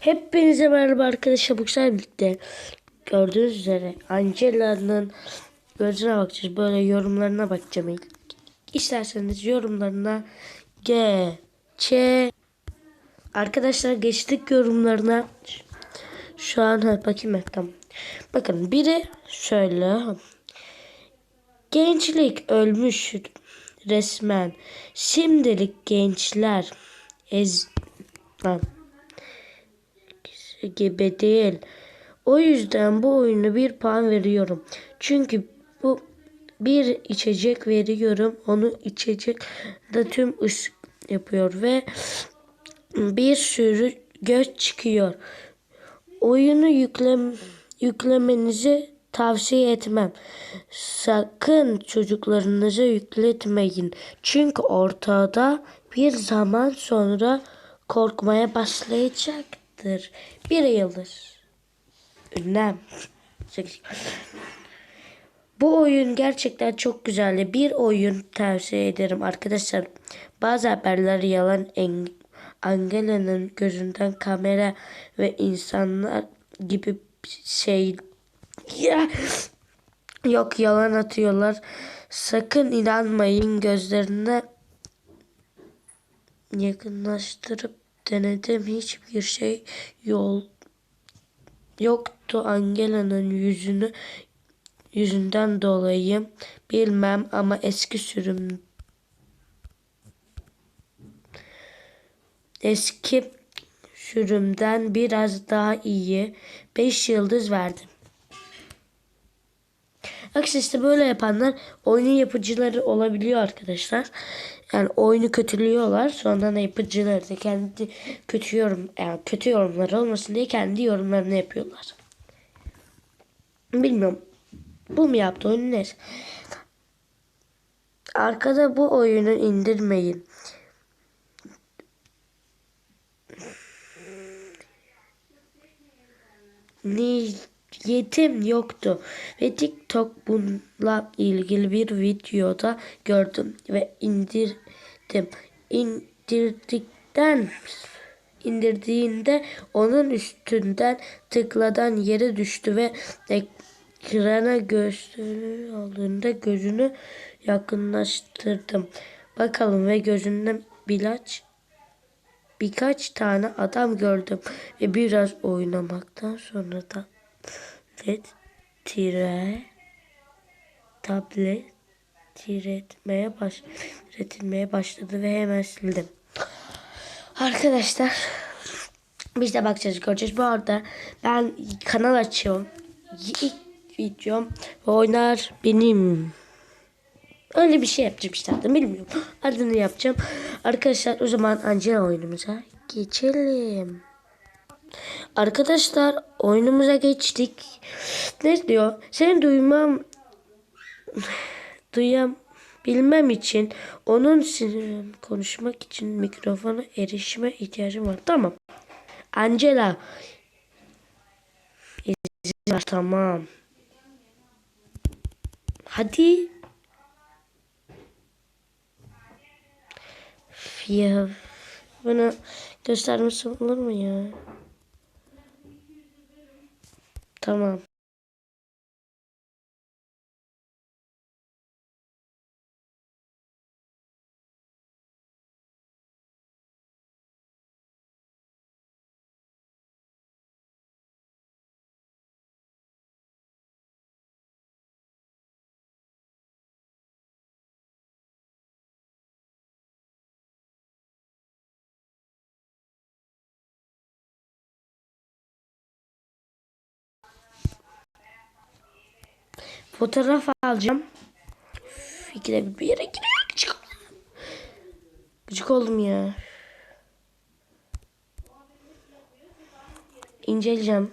Hepinize merhaba arkadaşlar. Bu güzel birlikte gördüğünüz üzere Angela'nın gözüne bakacağız. Böyle yorumlarına bakacağım ilk. İsterseniz yorumlarına geçe Arkadaşlar geçtik yorumlarına. Şu an bakayım tamam. Bakın biri şöyle. Gençlik ölmüş resmen. Şimdilik gençler ez lan gibi değil. O yüzden bu oyunu bir puan veriyorum. Çünkü bu bir içecek veriyorum. Onu içecek de tüm ışık yapıyor ve bir sürü göz çıkıyor. Oyunu yüklem yüklemenizi tavsiye etmem. Sakın çocuklarınıza yükletmeyin. Çünkü ortada bir zaman sonra korkmaya başlayacaktır. Bir yıldız. Ünlem. Bu oyun gerçekten çok güzeldi. Bir oyun tavsiye ederim arkadaşlar. Bazı haberler yalan Angela'nın gözünden kamera ve insanlar gibi şey yok yalan atıyorlar. Sakın inanmayın gözlerine yakınlaştırıp denedim hiçbir şey yol yoktu Angela'nın yüzünü yüzünden dolayı bilmem ama eski sürüm eski sürümden biraz daha iyi 5 yıldız verdim. Aksi işte böyle yapanlar oyunun yapıcıları olabiliyor arkadaşlar. Yani oyunu kötülüyorlar. Sonradan yapıcıları da kendi kötü yorum yani kötü yorumlar olmasın diye kendi yorumlarını yapıyorlar. Bilmiyorum. Bu mu yaptı oyunu neyse. Arkada bu oyunu indirmeyin. niyetim yoktu ve TikTok bununla ilgili bir videoda gördüm ve indirdim. İndirdikten indirdiğinde onun üstünden tıkladan yere düştü ve ekrana gösteri aldığında gözünü yakınlaştırdım. Bakalım ve gözünden bilaç birkaç tane adam gördüm ve biraz oynamaktan sonra da tablet tire tablet tiretmeye baş üretilmeye başladı ve hemen sildim. Arkadaşlar biz de bakacağız göreceğiz. Bu arada ben kanal açıyorum. İlk videom oynar benim. Öyle bir şey yapacağım işte adım bilmiyorum. Adını yapacağım. Arkadaşlar o zaman Angela oyunumuza geçelim. Arkadaşlar oyunumuza geçtik. Ne diyor? Seni duymam duyam bilmem için onun konuşmak için mikrofona erişime ihtiyacım var. Tamam. Angela izin var tamam. Hadi. Ya bana göstermesi olur mu ya? Tamam. Fotoğraf alacağım. Fikre bir yere gidiyor. Gıcık, Gıcık oldum ya. İnceleyeceğim.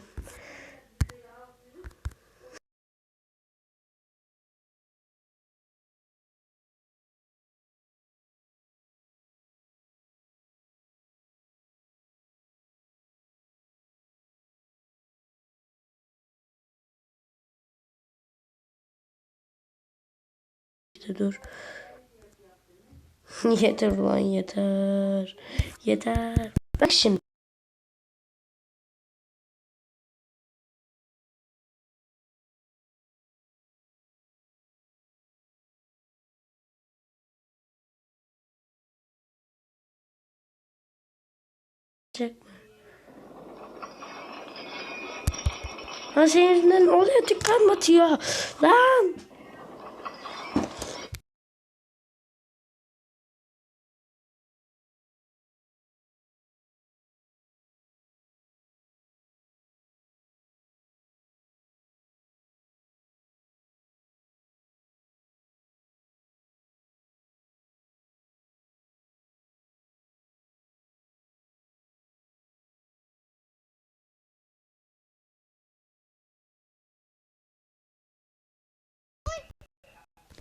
İşte dur. yeter ulan yeter. Yeter. Bak şimdi. Çekme. Lan senin yüzünden oluyor tıklanmatıyor. Lan.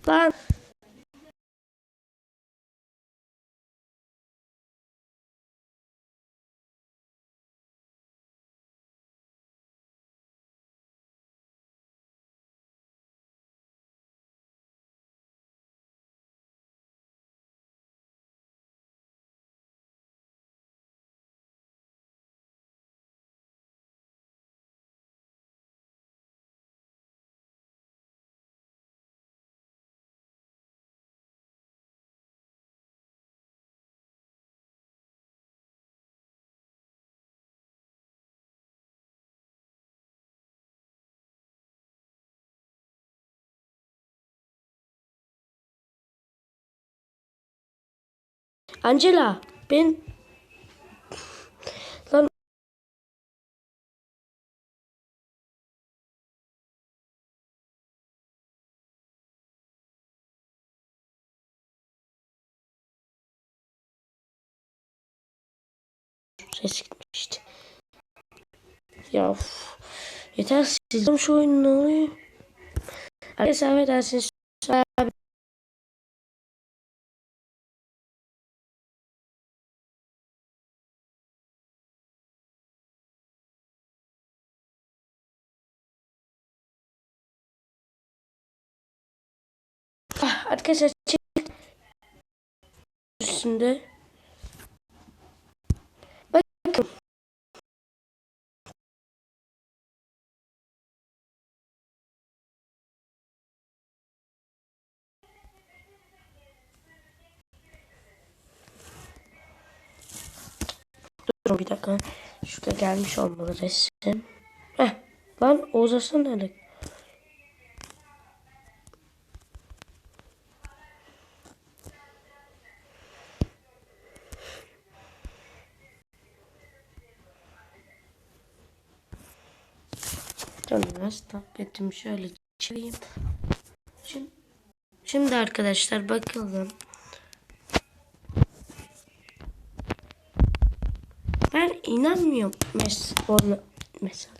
Lan. Angela ben lan ses gitmişti. Ya of. yeter sizin şu oyun ne oluyor? Arkadaşlar. Ah, Arkadaşlar çek üstünde. Bakın. Durun bir dakika. Şurada gelmiş olmalı resim. Heh. Lan Oğuz Aslan nerede? Dönmez. Tabletimi şöyle çevireyim. Şimdi, şimdi arkadaşlar bakalım. Ben inanmıyorum mes ona mesaj.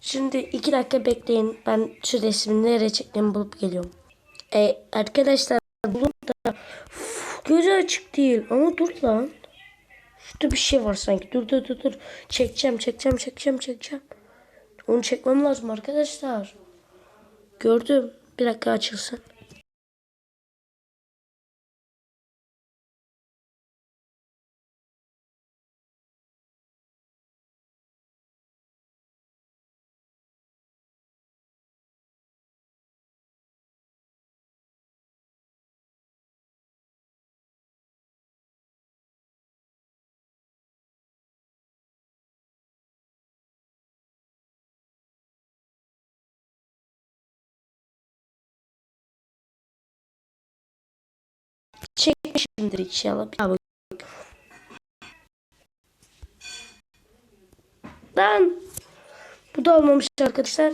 Şimdi iki dakika bekleyin. Ben şu resmi nereye çektiğimi bulup geliyorum. E, arkadaşlar bulup da gözü açık değil ama dur lan. Şurada bir şey var sanki. Dur dur dur dur. Çekeceğim çekeceğim çekeceğim çekeceğim. Onu çekmem lazım arkadaşlar. Gördüm. Bir dakika açılsın. Çekmişimdir inşallah. Bir daha bak. Lan. Bu da olmamış arkadaşlar.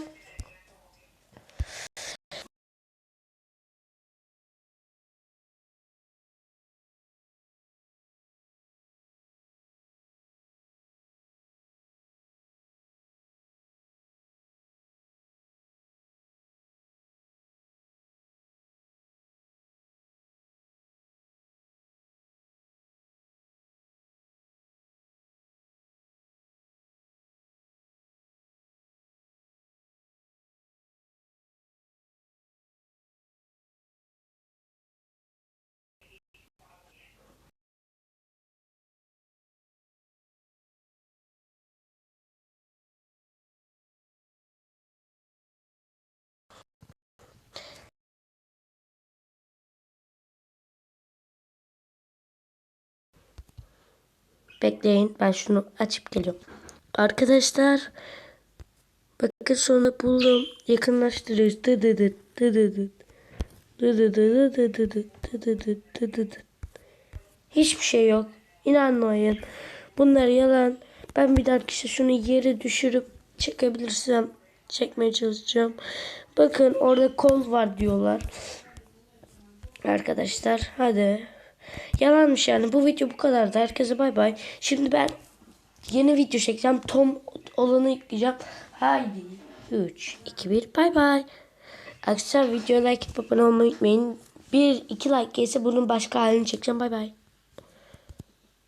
Bekleyin ben şunu açıp geliyorum. Arkadaşlar bakın sonra buldum. Yakınlaştırıyoruz. Hiçbir şey yok. İnanmayın. Bunlar yalan. Ben bir dahaki işte şunu yere düşürüp çekebilirsem çekmeye çalışacağım. Bakın orada kol var diyorlar. Arkadaşlar hadi. Yalanmış yani. Bu video bu kadardı. Herkese bay bay. Şimdi ben yeni video çekeceğim. Tom olanı yükleyeceğim. Haydi. 3, 2, 1 bay bay. Arkadaşlar videoya like abone olmayı unutmayın. Bir iki like gelirse bunun başka halini çekeceğim. Bay bay.